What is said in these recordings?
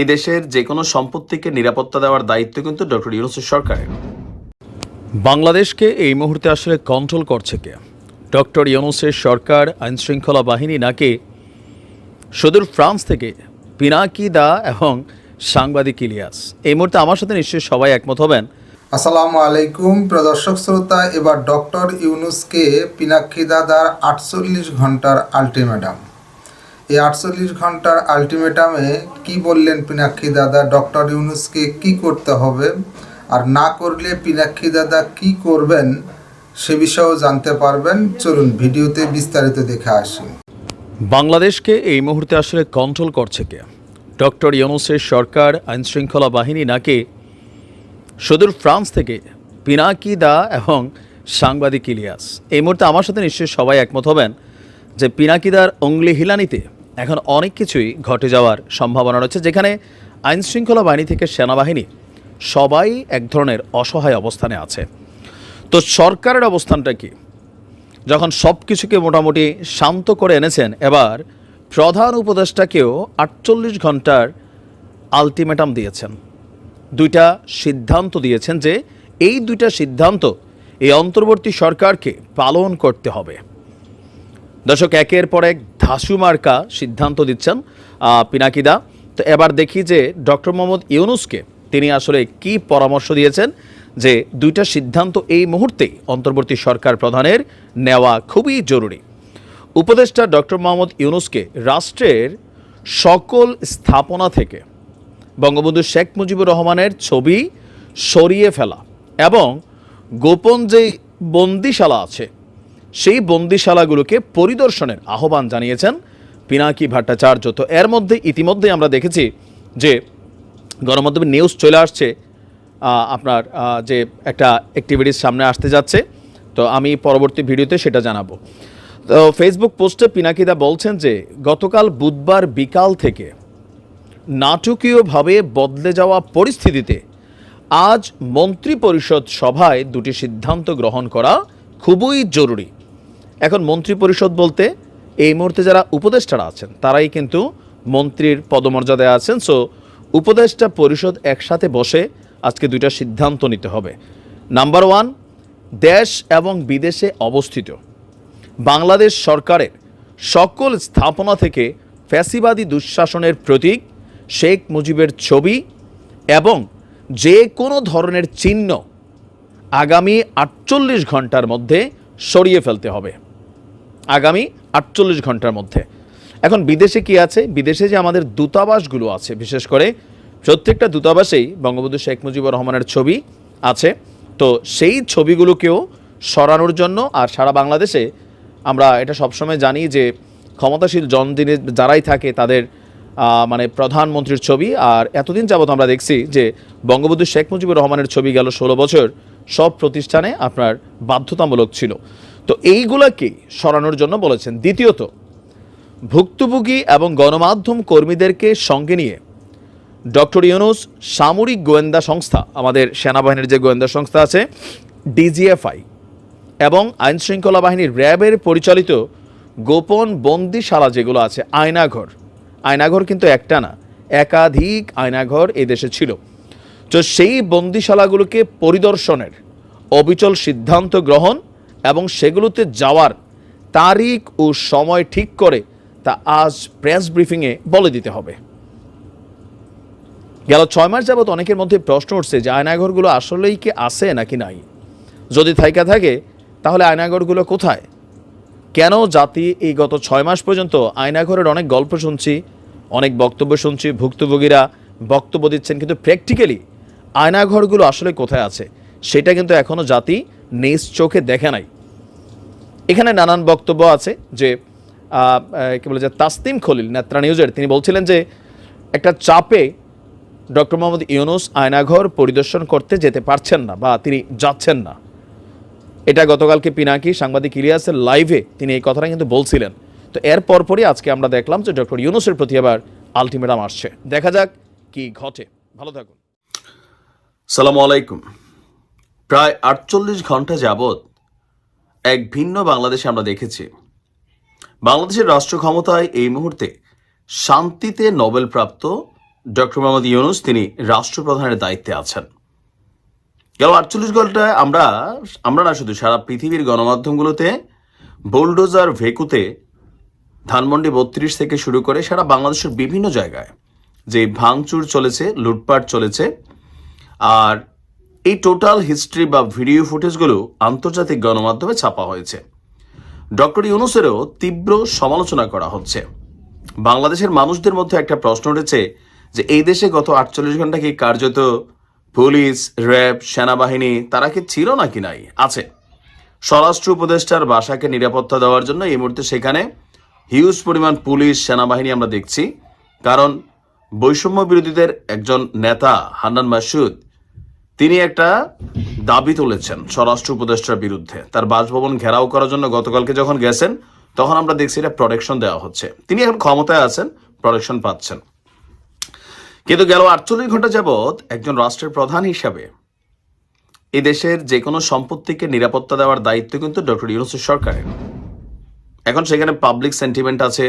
এই দেশের যে কোনো সম্পত্তিকে নিরাপত্তা দেওয়ার দায়িত্ব কিন্তু ডক্টর ইউনুসের সরকারের। বাংলাদেশকে এই মুহূর্তে আসলে কন্ট্রোল করছে কে? ডক্টর ইউনুসের সরকার আইনশৃঙ্খলা বাহিনী নাকি সুদূর ফ্রান্স থেকে পিনাকি দা এবং সাংবাদিক ইলিয়াস? এই মুহূর্তে আমার সাথে নিশ্চয়ই সবাই একমত হবেন। আসসালামু আলাইকুম প্রদর্শক শ্রোতা এবার ডক্টর ইউনুসকে পিনাক্ষী দাদার আটচল্লিশ ঘণ্টার আলটিমেটাম এই আটচল্লিশ ঘণ্টার আলটিমেটামে কি বললেন পিনাক্ষী দাদা? ডক্টর ইউনুসকে কি করতে হবে? আর না করলে পিনাক্ষী দাদা কি করবেন? সে বিষয়েও জানতে পারবেন। চলুন ভিডিওতে বিস্তারিত দেখে আসি। বাংলাদেশকে এই মুহূর্তে আসলে কন্ট্রোল করছে কে? ডক্টর ইউনুসের সরকার, আইনশৃঙ্খলা বাহিনী নাকি? সুদূর ফ্রান্স থেকে পিনাকি দা এবং সাংবাদিক ইলিয়াস। এই মুহূর্তে আমার সাথে নিশ্চয়ই সবাই একমত হবেন যে পিনাকিদার অঙ্গলি হিলানিতে এখন অনেক কিছুই ঘটে যাওয়ার সম্ভাবনা রয়েছে, যেখানে আইনশৃঙ্খলা বাহিনী থেকে সেনাবাহিনী সবাই এক ধরনের অসহায় অবস্থানে আছে। তো সরকারের অবস্থানটা কি? যখন সব কিছুকে মোটামুটি শান্ত করে এনেছেন, এবার প্রধান উপদেষ্টাকেও আটচল্লিশ ঘণ্টার আলটিমেটাম দিয়েছেন। দুইটা সিদ্ধান্ত দিয়েছেন যে এই দুইটা সিদ্ধান্ত এই অন্তর্বর্তী সরকারকে পালন করতে হবে। দর্শক, একের পর এক ধাসু মার্কা সিদ্ধান্ত দিচ্ছেন পিনাকিদা। তো এবার দেখি যে ডক্টর মোহাম্মদ ইউনুসকে তিনি আসলে কি পরামর্শ দিয়েছেন যে দুইটা সিদ্ধান্ত এই মুহূর্তেই অন্তর্বর্তী সরকার প্রধানের নেওয়া খুবই জরুরি। উপদেষ্টা ডক্টর মোহাম্মদ ইউনুসকে রাষ্ট্রের সকল স্থাপনা থেকে বঙ্গবন্ধু শেখ মুজিবুর রহমানের ছবি সরিয়ে ফেলা এবং গোপন যে বন্দিশালা আছে সেই বন্দিশালাগুলোকে পরিদর্শনের আহ্বান জানিয়েছেন পিনাকি ভট্টাচার্য। তো এর মধ্যে ইতিমধ্যে আমরা দেখেছি যে গণমাধ্যমে নিউজ চলে আসছে আপনার যে একটা অ্যাক্টিভিটিস সামনে আসতে যাচ্ছে। তো আমি পরবর্তী ভিডিওতে সেটা জানাব। তো ফেসবুক পোস্টে পিনাকিদা বলছেন যে, গতকাল বুধবার বিকাল থেকে নাটকীয়ভাবে বদলে যাওয়া পরিস্থিতিতে আজ মন্ত্রী পরিষদ সভায় দুটি সিদ্ধান্ত গ্রহণ করা খুবই জরুরি। এখন মন্ত্রী পরিষদ বলতে এই মুহূর্তে যারা উপদেষ্টারা আছেন, তারাই কিন্তু মন্ত্রীর পদমর্যাদায় আছেন। সো উপদেষ্টা পরিষদ একসাথে বসে আজকে দুইটা সিদ্ধান্ত নিতে হবে। নাম্বার ওয়ান দেশ এবং বিদেশে অবস্থিত। বাংলাদেশ সরকারের সকল স্থাপনা থেকে ফ্যাসিবাদী দুঃশাসনের প্রতীক শেখ মুজিবের ছবি এবং যে কোনো ধরনের চিহ্ন আগামী আটচল্লিশ ঘণ্টার মধ্যে সরিয়ে ফেলতে হবে। আগামী আটচল্লিশ ঘণ্টার মধ্যে। এখন বিদেশে কি আছে? বিদেশে যে আমাদের দূতাবাসগুলো আছে, বিশেষ করে প্রত্যেকটা দূতাবাসেই বঙ্গবন্ধু শেখ মুজিবুর রহমানের ছবি আছে। তো সেই ছবিগুলোকেও সরানোর জন্য আর সারা বাংলাদেশে আমরা এটা সবসময় জানি যে ক্ষমতাশীল জন যিনি যারাই থাকে তাদের মানে প্রধানমন্ত্রীর ছবি। আর এতদিন যাবত আমরা দেখছি যে বঙ্গবন্ধু শেখ মুজিবুর রহমানের ছবি গেল ষোলো বছর। সব প্রতিষ্ঠানে আপনার বাধ্যতামূলক ছিল। তো এইগুলাকে সরানোর জন্য বলেছেন। দ্বিতীয়ত, ভুক্তভোগী এবং গণমাধ্যম কর্মীদেরকে সঙ্গে নিয়ে ডক্টর ইউনুস সামরিক গোয়েন্দা সংস্থা, আমাদের সেনাবাহিনীর যে গোয়েন্দা সংস্থা আছে, ডিজিএফআই এবং আইনশৃঙ্খলা বাহিনীর র্যাবের পরিচালিত গোপন বন্দিশালা যেগুলো আছে, আয়নাঘর। আয়নাঘর কিন্তু একটা না, একাধিক আয়নাঘর দেশে ছিল। তো সেই বন্দিশালাগুলোকে পরিদর্শনের অবিচল সিদ্ধান্ত গ্রহণ এবং সেগুলোতে যাওয়ার তারিখ ও সময় ঠিক করে তা আজ প্রেস ব্রিফিংয়ে বলে দিতে হবে। গেল ছয় মাস যাবত অনেকের মধ্যে প্রশ্ন উঠছে যে আয়নাঘরগুলো আসলেই কি আছে নাকি নাই? যদি থাইকা থাকে, তাহলে আয়নাঘরগুলো কোথায়? কেন জাতি এই গত ছয় মাস পর্যন্ত আয়নাঘরের অনেক গল্প শুনছি, অনেক বক্তব্য শুনছি, ভুক্তভোগীরা বক্তব্য দিচ্ছেন, কিন্তু প্র্যাকটিক্যালি আয়নাঘরগুলো আসলে কোথায় আছে? সেটা কিন্তু এখনও জাতি নিজ চোখে দেখে নাই। এখানে নানান বক্তব্য আছে যে কি বলে যে, তাসনিম খলিল নেত্রা নিউজের তিনি বলছিলেন যে, একটা চাপে ডক্টর মোহাম্মদ ইউনুস আয়নাঘর পরিদর্শন করতে যেতে পারছেন না বা তিনি যাচ্ছেন না। এটা গতকালকে পিনাকি, সাংবাদিক ইলিয়াসের লাইভে তিনি এই কথাটা কিন্তু বলছিলেন। তো এর পরপরই আজকে আমরা দেখলাম যে, ডক্টর ইউনুসের প্রতি আবার আলটিমেটাম আসছে। দেখা যাক কি ঘটে। ভালো থাকুন। সালামু আলাইকুম। প্রায় আটচল্লিশ ঘণ্টা যাবৎ এক ভিন্ন বাংলাদেশে আমরা দেখেছি। বাংলাদেশের রাষ্ট্র ক্ষমতায় এই মুহূর্তে শান্তিতে নোবেলপ্রাপ্ত ডক্টর মোহাম্মদ ইউনুস তিনি রাষ্ট্রপ্রধানের দায়িত্বে আছেন। গেল আটচল্লিশ ঘন্টায় আমরা আমরা না শুধু, সারা পৃথিবীর গণমাধ্যমগুলোতে, বোলডোজার ভেকুতে ধানমন্ডি বত্রিশ থেকে শুরু করে সারা বাংলাদেশের বিভিন্ন জায়গায় যে ভাঙচুর চলেছে, লুটপাট চলেছে, আর এই টোটাল হিস্ট্রি বা ভিডিও ফুটেজগুলো আন্তর্জাতিক গণমাধ্যমে ছাপা হয়েছে। ডক্টর ইউনুসেরও তীব্র সমালোচনা করা হচ্ছে। বাংলাদেশের মানুষদের মধ্যে একটা প্রশ্ন উঠেছে যে, এই দেশে গত আটচল্লিশ ঘণ্টা কি কার্যত পুলিশ, র্যাব, সেনাবাহিনী, তারা কি ছিল নাকি নাই? আছে। স্বরাষ্ট্র উপদেষ্টার বাসাকে নিরাপত্তা দেওয়ার জন্য এই মুহূর্তে সেখানে হিউজ পরিমাণ পুলিশ, সেনাবাহিনী আমরা দেখছি। কারণ বৈষম্য বিরোধীদের একজন নেতা, হান্নান মাসুদ তিনি একটা দাবি তুলেছেন স্বরাষ্ট্র উপদেষ্টার বিরুদ্ধে। তার বাসভবন ঘেরাও করার জন্য গতকালকে যখন গেছেন, তখন আমরা দেখছি এটা প্রোটেকশন দেওয়া হচ্ছে। তিনি এখন ক্ষমতায় আছেন প্রোটেকশন পাচ্ছেন। কিন্তু গেল আটচল্লিশ ঘণ্টা যাবৎ একজন রাষ্ট্রের প্রধান হিসাবে এই দেশের যে কোনো সম্পত্তিকে নিরাপত্তা দেওয়ার দায়িত্ব কিন্তু ডক্টর ইউনুসের সরকারের। এখন সেখানে পাবলিক সেন্টিমেন্ট আছে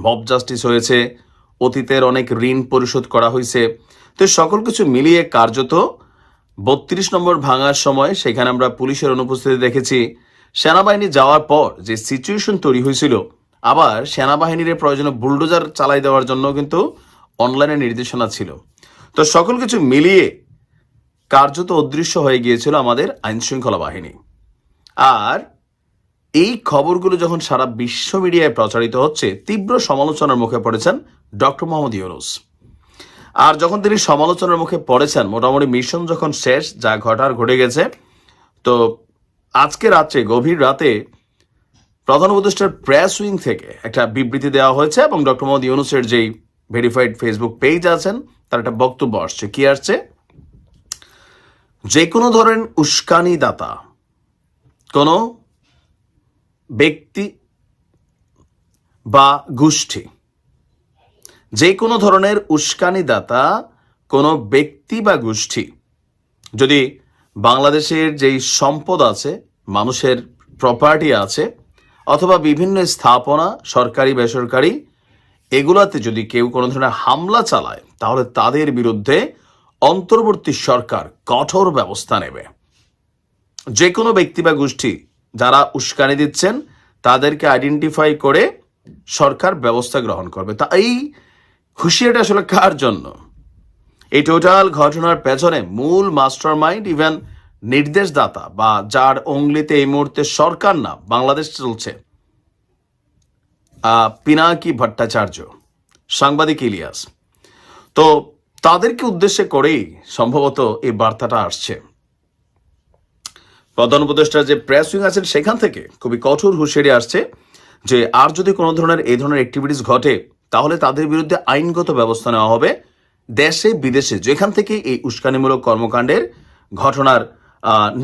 মব জাস্টিস হয়েছে, অতীতের অনেক ঋণ পরিশোধ করা হয়েছে। তো সকল কিছু মিলিয়ে কার্যত বত্রিশ নম্বর ভাঙার সময় সেখানে আমরা পুলিশের অনুপস্থিতি দেখেছি। সেনাবাহিনী যাওয়ার পর যে সিচুয়েশন তৈরি হয়েছিল, আবার সেনাবাহিনীর প্রয়োজনে বুলডোজার চালাই দেওয়ার জন্য কিন্তু অনলাইনে নির্দেশনা ছিল। তো সকল কিছু মিলিয়ে কার্যত অদৃশ্য হয়ে গিয়েছিল আমাদের আইনশৃঙ্খলা বাহিনী। আর এই খবরগুলো যখন সারা বিশ্ব মিডিয়ায় প্রচারিত হচ্ছে, তীব্র সমালোচনার মুখে পড়েছেন ডক্টর মোহাম্মদ ইউনুস। আর যখন তিনি সমালোচনার মুখে পড়েছেন, মোটামুটি মিশন যখন শেষ, যা ঘটার ঘটে গেছে, তো আজকে রাত্রে, গভীর রাতে প্রধান উপদেষ্টার প্রেস উইং থেকে একটা বিবৃতি দেওয়া হয়েছে এবং ডক্টর মোহাম্মদ ইউনুসের যেই ভেরিফাইড ফেসবুক পেজ আছেন, তার একটা বক্তব্য আসছে। কি আসছে? যে কোনো ধরনের উস্কানি দাতা কোনো ব্যক্তি বা গোষ্ঠী যে কোনো ধরনের উস্কানিদাতা কোনো ব্যক্তি বা গোষ্ঠী যদি বাংলাদেশের যেই সম্পদ আছে, মানুষের প্রপার্টি আছে, অথবা বিভিন্ন স্থাপনা, সরকারি, বেসরকারি, এগুলাতে যদি কেউ কোনো ধরনের হামলা চালায়, তাহলে তাদের বিরুদ্ধে অন্তর্বর্তী সরকার কঠোর ব্যবস্থা নেবে। যে কোনো ব্যক্তি বা গোষ্ঠী যারা উস্কানি দিচ্ছেন, তাদেরকে আইডেন্টিফাই করে সরকার ব্যবস্থা গ্রহণ করবে। তা এই হুঁশিয়ারিটা আসলে কার জন্য? এই টোটাল ঘটনার পেছনে মূল মাস্টার মাইন্ড ইভেন নির্দেশদাতা বা যার অঙ্গলিতে এই মুহূর্তে সরকার না, বাংলাদেশ চলছে। পিনাকি ভট্টাচার্য, সাংবাদিক ইলিয়াস। তো তাদেরকে উদ্দেশ্য করেই সম্ভবত এই বার্তাটা আসছে। প্রধান উপদেষ্টার যে প্রেস উইং আছেন, সেখান থেকে খুবই কঠোর হুঁশিয়ারি আসছে যে, আর যদি কোনো ধরনের, এই ধরনের অ্যাক্টিভিটিস ঘটে তাহলে তাদের বিরুদ্ধে আইনগত ব্যবস্থা নেওয়া হবে দেশে, বিদেশে। যেখান থেকে এই উস্কানিমূলক কর্মকাণ্ডের ঘটনার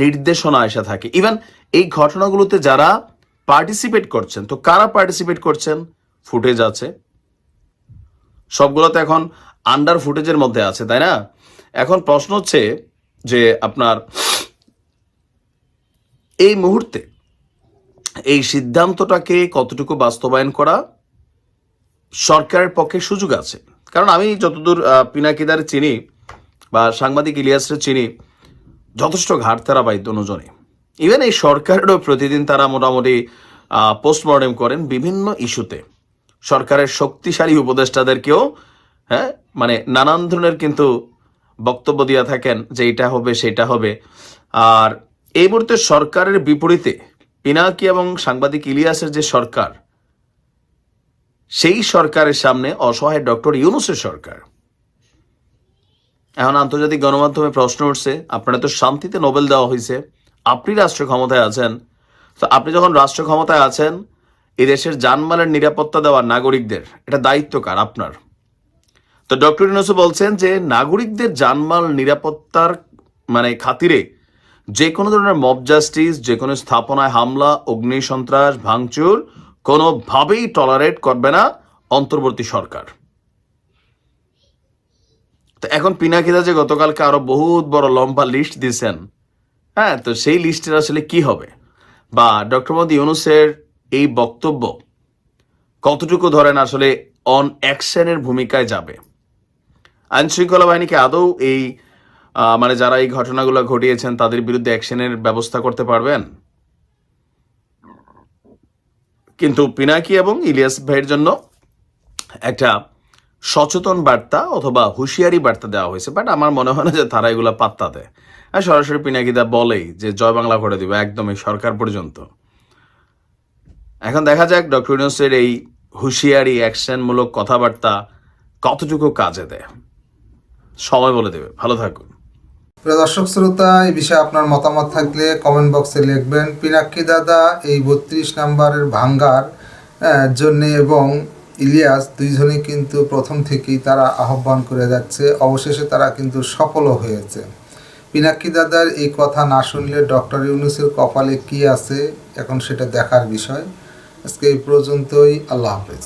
নির্দেশনা এসে থাকে। ইভেন এই ঘটনাগুলোতে যারা পার্টিসিপেট করছেন, তো কারা পার্টিসিপেট করছেন? ফুটেজ আছে। সবগুলোতে এখন আন্ডার ফুটেজের মধ্যে আছে, তাই না? এখন প্রশ্ন হচ্ছে যে আপনার এই মুহূর্তে এই সিদ্ধান্তটাকে কতটুকু বাস্তবায়ন করা সরকারের পক্ষে সুযোগ আছে। কারণ আমি যতদূর পিনাকিদার চিনি বা সাংবাদিক ইলিয়াসের চিনি, যথেষ্ট ঘাট তারা পাই দুজনে ইভেন এই সরকারেরও প্রতিদিন তারা মোটামুটি পোস্টমর্টেম করেন বিভিন্ন ইস্যুতে। সরকারের শক্তিশালী উপদেষ্টাদেরকেও হ্যাঁ মানে নানান ধরনের কিন্তু বক্তব্য দিয়া থাকেন যে এটা হবে, সেটা হবে। আর এই মুহূর্তে সরকারের বিপরীতে পিনাকি এবং সাংবাদিক ইলিয়াসের যে সরকার সেই সরকারের সামনে অসহায় ডক্টর ইউনুসের সরকার। এখন আন্তর্জাতিক গণমাধ্যমে প্রশ্ন উঠছে, আপনারা তো শান্তিতে নোবেল দেওয়া হয়েছে, আপনি রাষ্ট্র ক্ষমতায় আছেন। তো আপনি যখন রাষ্ট্র ক্ষমতায় আছেন এই দেশের জানমালের নিরাপত্তা দেওয়া নাগরিকদের, এটা দায়িত্ব কার? আপনার। তো ডক্টর ইউনুসু বলছেন যে, নাগরিকদের জানমাল নিরাপত্তার মানে খাতিরে যে কোনো ধরনের মব জাস্টিস, যে কোনো স্থাপনায় হামলা অগ্নি সন্ত্রাস ভাঙচুর কোনোভাবেই টলারেট করবে না অন্তর্বর্তী সরকার। তো এখন পিনাকিদা যে গতকালকে আরও বহুত বড় লম্বা লিস্ট দিয়েছেন হ্যাঁ তো সেই লিস্টের আসলে কি হবে? বা ডক্টর মোদী ইউনুসের এই বক্তব্য কতটুকু ধরেন আসলে অন অ্যাকশনের ভূমিকায় যাবে? আইন শৃঙ্খলা বাহিনীকে আদৌ এই মানে যারা এই ঘটনাগুলো ঘটিয়েছেন তাদের বিরুদ্ধে অ্যাকশনের ব্যবস্থা করতে পারবেন? কিন্তু পিনাকি এবং ইলিয়াস ভাইয়ের জন্য একটা সচেতন বার্তা অথবা হুঁশিয়ারি বার্তা দেওয়া হয়েছে বাট আমার মনে হয় না যে তারা এগুলো পাত্তা দেয়। আর সরাসরি পিনাকিদা বলেই যে জয় বাংলা করে দিবে একদমই সরকার পর্যন্ত। এখন দেখা যাক ডক্টর ইউনুসের এই হুঁশিয়ারি অ্যাকশনমূলক কথাবার্তা কতটুকু কাজে দেয়। সময় বলে দেবে। ভালো থাকুন। দর্শক শ্রোতা, এই বিষয়ে আপনার মতামত থাকলে কমেন্ট বক্সে লিখবেন পিনাক্কি দাদা, এই বত্রিশ নাম্বারের ভাঙ্গার জন্য এবং ইলিয়াস দুইজনেই কিন্তু প্রথম থেকেই তারা আহ্বান করে যাচ্ছে। অবশেষে তারা কিন্তু সফলও হয়েছে। পিনাক্কি দাদার এই কথা না শুনলে ডক্টর ইউনুসের কপালে কি আছে? এখন সেটা দেখার বিষয়। আজকে এই পর্যন্তই। আল্লাহ হাফেজ।